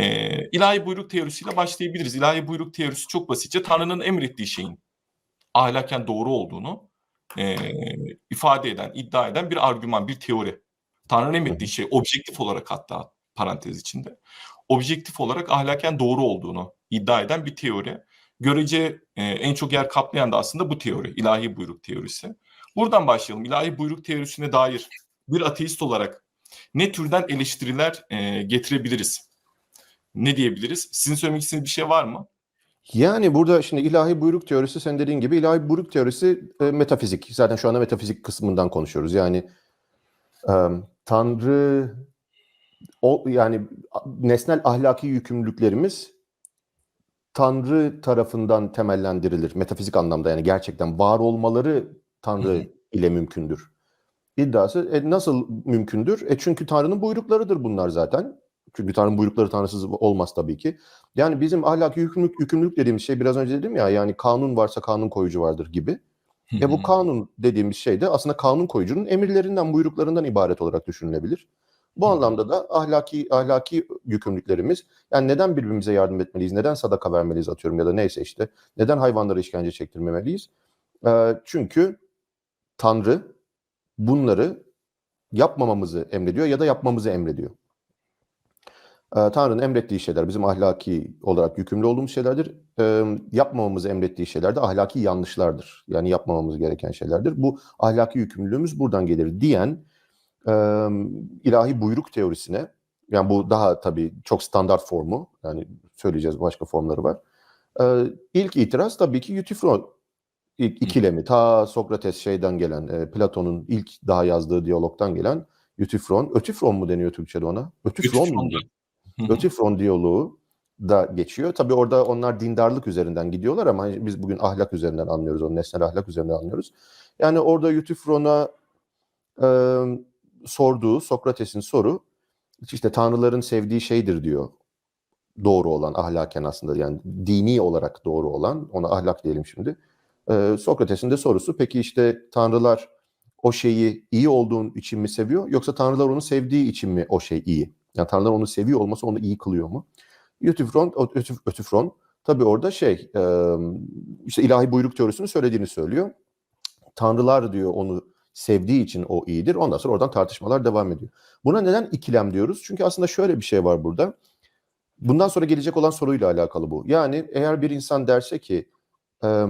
E, ilahi buyruk teorisiyle başlayabiliriz. İlahi buyruk teorisi çok basitçe Tanrı'nın emrettiği şeyin ahlaken doğru olduğunu e, ifade eden, iddia eden bir argüman, bir teori. Tanrı'nın emrettiği şey objektif olarak hatta parantez içinde objektif olarak ahlaken doğru olduğunu iddia eden bir teori. Görece e, en çok yer kaplayan da aslında bu teori, ilahi buyruk teorisi. Buradan başlayalım. İlahi buyruk teorisine dair bir ateist olarak ne türden eleştiriler e, getirebiliriz? Ne diyebiliriz? Sizin söylemek istediğiniz bir şey var mı? Yani burada şimdi ilahi buyruk teorisi sen dediğin gibi ilahi buyruk teorisi e, metafizik. Zaten şu anda metafizik kısmından konuşuyoruz. Yani e, Tanrı o yani nesnel ahlaki yükümlülüklerimiz Tanrı tarafından temellendirilir. Metafizik anlamda yani gerçekten var olmaları Tanrı ile mümkündür. İddiası e, nasıl mümkündür? E çünkü Tanrı'nın buyruklarıdır bunlar zaten. Çünkü Tanrı'nın buyrukları Tanrısız olmaz tabii ki. Yani bizim ahlaki yükümlülük, yükümlülük dediğimiz şey biraz önce dedim ya yani kanun varsa kanun koyucu vardır gibi. E bu kanun dediğimiz şey de aslında kanun koyucunun emirlerinden, buyruklarından ibaret olarak düşünülebilir. Bu anlamda da ahlaki ahlaki yükümlülüklerimiz yani neden birbirimize yardım etmeliyiz, neden sadaka vermeliyiz atıyorum ya da neyse işte neden hayvanlara işkence çektirmemeliyiz? Ee, çünkü Tanrı bunları yapmamamızı emrediyor ya da yapmamızı emrediyor. Ee, Tanrı'nın emrettiği şeyler bizim ahlaki olarak yükümlü olduğumuz şeylerdir. Ee, yapmamamızı emrettiği şeyler de ahlaki yanlışlardır. Yani yapmamamız gereken şeylerdir. Bu ahlaki yükümlülüğümüz buradan gelir diyen e, ilahi buyruk teorisine, yani bu daha tabii çok standart formu, yani söyleyeceğiz başka formları var. Ee, ilk itiraz tabii ki ilk ikilemi. Ta Sokrates şeyden gelen, e, Platon'un ilk daha yazdığı diyalogtan gelen Eutyphron. Ötifron mu deniyor Türkçe'de ona? Ötifron mu? Ötifron'da. Hı hı. Ötifron diyaloğu da geçiyor. Tabii orada onlar dindarlık üzerinden gidiyorlar ama hani biz bugün ahlak üzerinden anlıyoruz, onu nesnel ahlak üzerinden anlıyoruz. Yani orada Eutyphron'a e, sorduğu Sokrates'in soru işte tanrıların sevdiği şeydir diyor. Doğru olan ahlaken aslında yani dini olarak doğru olan ona ahlak diyelim şimdi. E, Sokrates'in de sorusu peki işte tanrılar o şeyi iyi olduğun için mi seviyor yoksa tanrılar onu sevdiği için mi o şey iyi? Yani tanrılar onu seviyor olması onu iyi kılıyor mu? Eutyphron, Ötif, Ötifron tabii orada şey işte ilahi buyruk teorisini söylediğini söylüyor. Tanrılar diyor onu sevdiği için o iyidir. Ondan sonra oradan tartışmalar devam ediyor. Buna neden ikilem diyoruz? Çünkü aslında şöyle bir şey var burada. Bundan sonra gelecek olan soruyla alakalı bu. Yani eğer bir insan derse ki e,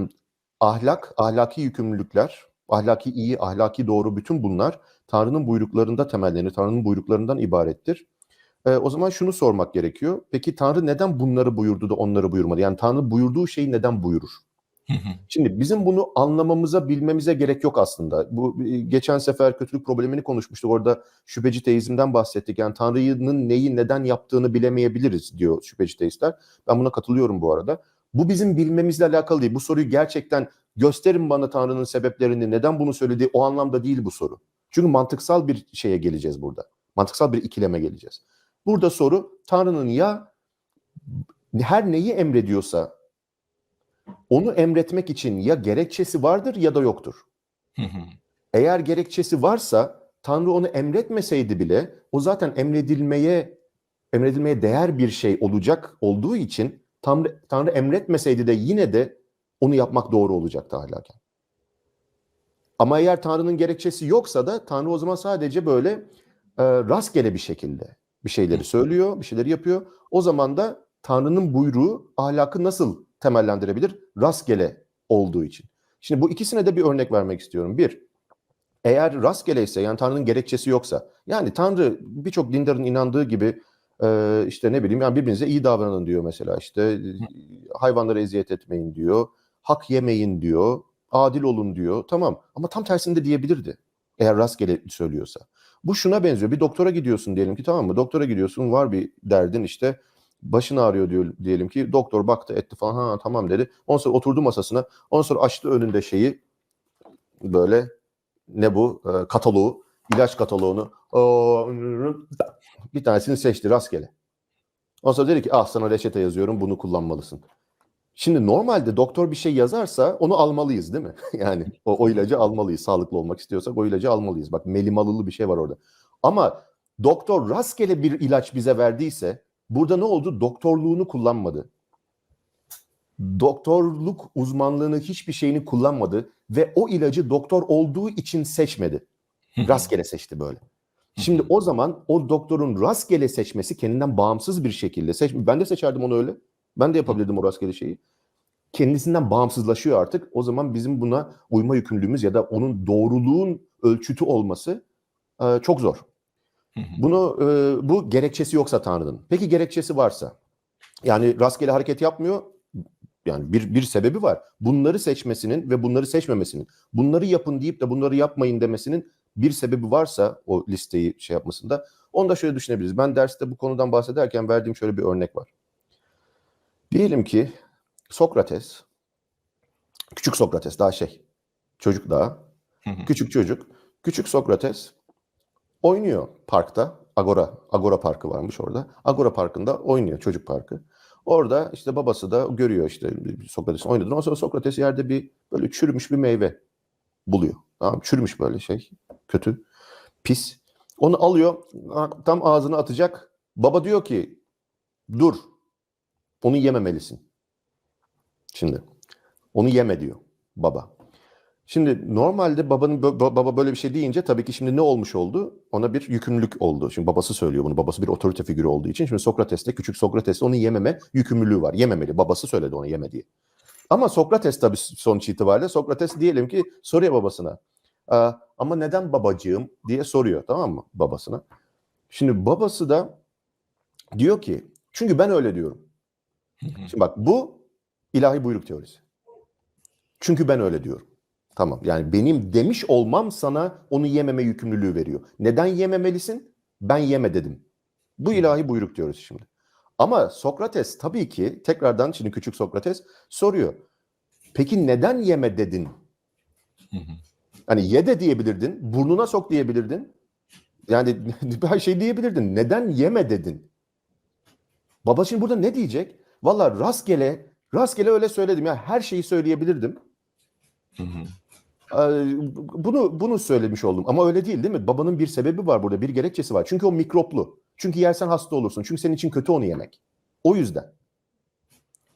ahlak, ahlaki yükümlülükler, ahlaki iyi, ahlaki doğru bütün bunlar Tanrı'nın buyruklarında temellenir, Tanrı'nın buyruklarından ibarettir. E, o zaman şunu sormak gerekiyor. Peki Tanrı neden bunları buyurdu da onları buyurmadı? Yani Tanrı buyurduğu şeyi neden buyurur? Şimdi bizim bunu anlamamıza, bilmemize gerek yok aslında. Bu e, geçen sefer kötülük problemini konuşmuştuk. Orada şüpheci teizmden bahsettik. Yani Tanrı'nın neyi neden yaptığını bilemeyebiliriz diyor şüpheci teistler. Ben buna katılıyorum bu arada. Bu bizim bilmemizle alakalı değil. Bu soruyu gerçekten gösterin bana Tanrı'nın sebeplerini, neden bunu söylediği o anlamda değil bu soru. Çünkü mantıksal bir şeye geleceğiz burada. Mantıksal bir ikileme geleceğiz. Burada soru Tanrı'nın ya her neyi emrediyorsa onu emretmek için ya gerekçesi vardır ya da yoktur. Hı hı. Eğer gerekçesi varsa Tanrı onu emretmeseydi bile o zaten emredilmeye emredilmeye değer bir şey olacak olduğu için Tanrı, Tanrı emretmeseydi de yine de onu yapmak doğru olacaktı ahlaken. Ama eğer Tanrı'nın gerekçesi yoksa da Tanrı o zaman sadece böyle e, rastgele bir şekilde bir şeyleri söylüyor, bir şeyleri yapıyor. O zaman da Tanrı'nın buyruğu ahlakı nasıl temellendirebilir? Rastgele olduğu için. Şimdi bu ikisine de bir örnek vermek istiyorum. Bir, eğer rastgeleyse yani Tanrı'nın gerekçesi yoksa yani Tanrı birçok dindarın inandığı gibi e, işte ne bileyim yani birbirinize iyi davranın diyor mesela işte hayvanlara eziyet etmeyin diyor, hak yemeyin diyor, adil olun diyor. Tamam ama tam tersini de diyebilirdi eğer rastgele söylüyorsa. Bu şuna benziyor. Bir doktora gidiyorsun diyelim ki tamam mı? Doktora gidiyorsun var bir derdin işte başın ağrıyor diyor diyelim ki doktor baktı etti falan ha tamam dedi. Ondan sonra oturdu masasına. Ondan sonra açtı önünde şeyi böyle ne bu e, kataloğu ilaç kataloğunu o, bir tanesini seçti rastgele. Ondan sonra dedi ki ah sana reçete yazıyorum bunu kullanmalısın. Şimdi normalde doktor bir şey yazarsa onu almalıyız değil mi? yani o, o ilacı almalıyız. Sağlıklı olmak istiyorsak o ilacı almalıyız. Bak melimalılı bir şey var orada. Ama doktor rastgele bir ilaç bize verdiyse burada ne oldu? Doktorluğunu kullanmadı. Doktorluk uzmanlığını hiçbir şeyini kullanmadı ve o ilacı doktor olduğu için seçmedi. Rastgele seçti böyle. Şimdi o zaman o doktorun rastgele seçmesi kendinden bağımsız bir şekilde seç. Ben de seçerdim onu öyle. Ben de yapabilirdim o rastgele şeyi. Kendisinden bağımsızlaşıyor artık. O zaman bizim buna uyma yükümlülüğümüz ya da onun doğruluğun ölçütü olması e, çok zor. Bunu e, bu gerekçesi yoksa Tanrı'nın. Peki gerekçesi varsa? Yani rastgele hareket yapmıyor. Yani bir bir sebebi var. Bunları seçmesinin ve bunları seçmemesinin. Bunları yapın deyip de bunları yapmayın demesinin bir sebebi varsa o listeyi şey yapmasında onu da şöyle düşünebiliriz. Ben derste bu konudan bahsederken verdiğim şöyle bir örnek var. Diyelim ki Sokrates, küçük Sokrates daha şey, çocuk daha, küçük çocuk, küçük Sokrates oynuyor parkta. Agora, Agora Parkı varmış orada. Agora Parkı'nda oynuyor çocuk parkı. Orada işte babası da görüyor işte Sokrates'in oynadığını. Ondan sonra Sokrates yerde bir böyle çürümüş bir meyve buluyor. Tamam, çürümüş böyle şey. Kötü, pis. Onu alıyor, tam ağzına atacak. Baba diyor ki, dur, onu yememelisin. Şimdi, onu yeme diyor baba. Şimdi normalde babanın baba böyle bir şey deyince tabii ki şimdi ne olmuş oldu? Ona bir yükümlülük oldu. Şimdi babası söylüyor bunu. Babası bir otorite figürü olduğu için. Şimdi Sokrates'te, küçük Sokrates'te onu yememe yükümlülüğü var. Yememeli. Babası söyledi onu yeme diye. Ama Sokrates tabii sonuç itibariyle Sokrates diyelim ki soruyor babasına. "Aa, ama neden babacığım diye soruyor tamam mı babasına. Şimdi babası da diyor ki çünkü ben öyle diyorum. Şimdi bak bu ilahi buyruk teorisi. Çünkü ben öyle diyorum. Tamam yani benim demiş olmam sana onu yememe yükümlülüğü veriyor. Neden yememelisin? Ben yeme dedim. Bu ilahi buyruk teorisi şimdi. Ama Sokrates tabii ki tekrardan şimdi küçük Sokrates soruyor. Peki neden yeme dedin? Hani ye de diyebilirdin, burnuna sok diyebilirdin. Yani her şey diyebilirdin. Neden yeme dedin? Baba şimdi burada ne diyecek? Valla rastgele, rastgele öyle söyledim ya her şeyi söyleyebilirdim. Ee, Bunu bunu söylemiş oldum ama öyle değil değil mi? Babanın bir sebebi var burada, bir gerekçesi var. Çünkü o mikroplu. Çünkü yersen hasta olursun. Çünkü senin için kötü onu yemek. O yüzden.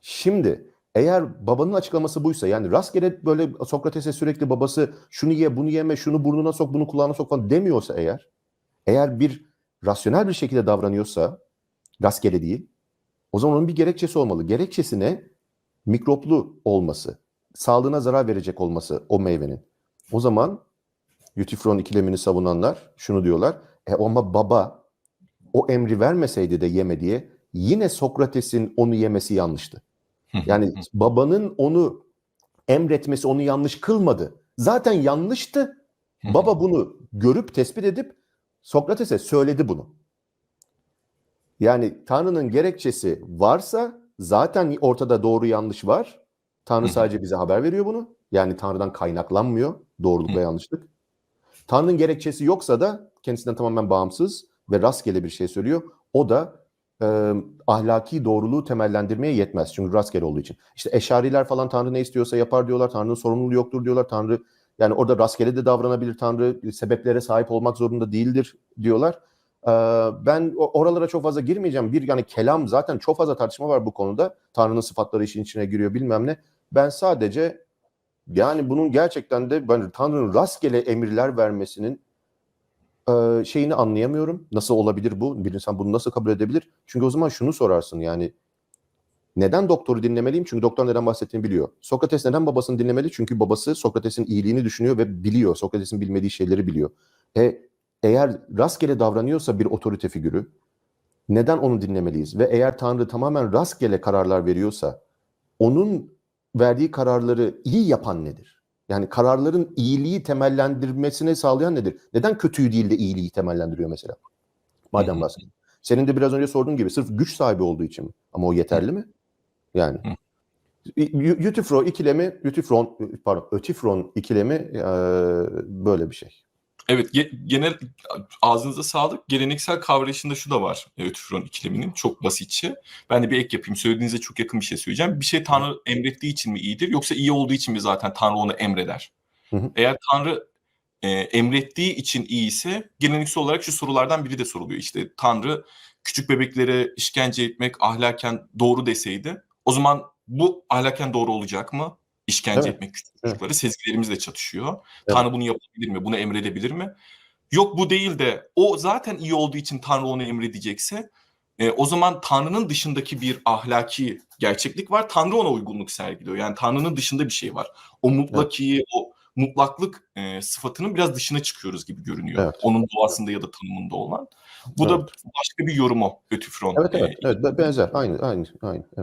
Şimdi eğer babanın açıklaması buysa yani rastgele böyle Sokrates'e sürekli babası şunu ye, bunu yeme, şunu burnuna sok, bunu kulağına sok falan demiyorsa eğer eğer bir rasyonel bir şekilde davranıyorsa rastgele değil o zaman onun bir gerekçesi olmalı. Gerekçesi ne? Mikroplu olması, sağlığına zarar verecek olması o meyvenin. O zaman Yutifron ikilemini savunanlar şunu diyorlar. E ama baba o emri vermeseydi de yeme diye yine Sokrates'in onu yemesi yanlıştı. Yani babanın onu emretmesi onu yanlış kılmadı. Zaten yanlıştı. Baba bunu görüp tespit edip Sokrates'e söyledi bunu. Yani Tanrı'nın gerekçesi varsa zaten ortada doğru yanlış var. Tanrı sadece bize haber veriyor bunu. Yani Tanrı'dan kaynaklanmıyor doğruluk ve yanlışlık. Tanrı'nın gerekçesi yoksa da kendisinden tamamen bağımsız ve rastgele bir şey söylüyor. O da e, ahlaki doğruluğu temellendirmeye yetmez. Çünkü rastgele olduğu için. İşte eşariler falan Tanrı ne istiyorsa yapar diyorlar. Tanrı'nın sorumluluğu yoktur diyorlar. Tanrı yani orada rastgele de davranabilir Tanrı. Sebeplere sahip olmak zorunda değildir diyorlar. Ee, ben oralara çok fazla girmeyeceğim. Bir yani kelam zaten çok fazla tartışma var bu konuda. Tanrı'nın sıfatları işin içine giriyor bilmem ne. Ben sadece yani bunun gerçekten de ben Tanrı'nın rastgele emirler vermesinin e, şeyini anlayamıyorum. Nasıl olabilir bu? Bir insan bunu nasıl kabul edebilir? Çünkü o zaman şunu sorarsın yani neden doktoru dinlemeliyim? Çünkü doktor neden bahsettiğini biliyor. Sokrates neden babasını dinlemeli? Çünkü babası Sokrates'in iyiliğini düşünüyor ve biliyor. Sokrates'in bilmediği şeyleri biliyor. E, eğer rastgele davranıyorsa bir otorite figürü neden onu dinlemeliyiz? Ve eğer Tanrı tamamen rastgele kararlar veriyorsa onun verdiği kararları iyi yapan nedir? Yani kararların iyiliği temellendirmesini sağlayan nedir? Neden kötüyü değil de iyiliği temellendiriyor mesela? Madem rastgele. Senin de biraz önce sorduğun gibi sırf güç sahibi olduğu için mi? Ama o yeterli mi? Yani. Y- Yutifro ikilemi, Yutifron, pardon, Ötifron ikilemi eee, böyle bir şey. Evet, ge- genel ağzınıza sağlık. Geleneksel kavrayışında şu da var e, Ötüfron ikileminin çok basitçe. Ben de bir ek yapayım. Söylediğinize çok yakın bir şey söyleyeceğim. Bir şey Tanrı emrettiği için mi iyidir yoksa iyi olduğu için mi zaten Tanrı onu emreder? Hı hı. Eğer Tanrı e, emrettiği için iyi ise geleneksel olarak şu sorulardan biri de soruluyor. İşte Tanrı küçük bebeklere işkence etmek ahlaken doğru deseydi o zaman bu ahlaken doğru olacak mı? İşkence Evet. etmek küçük Evet. çocukları sezgilerimizle çatışıyor. Evet. Tanrı bunu yapabilir mi? Bunu emredebilir mi? Yok bu değil de o zaten iyi olduğu için Tanrı onu emredecekse e, o zaman Tanrı'nın dışındaki bir ahlaki gerçeklik var. Tanrı ona uygunluk sergiliyor. Yani Tanrı'nın dışında bir şey var. O mutlakiyi, o mutlaklık e, sıfatının biraz dışına çıkıyoruz gibi görünüyor. Evet. Onun doğasında ya da tanımında olan. Bu da Evet. başka bir yorumu Ötüfron. Evet evet. e, evet be- benzer. Aynı aynı aynı. Evet.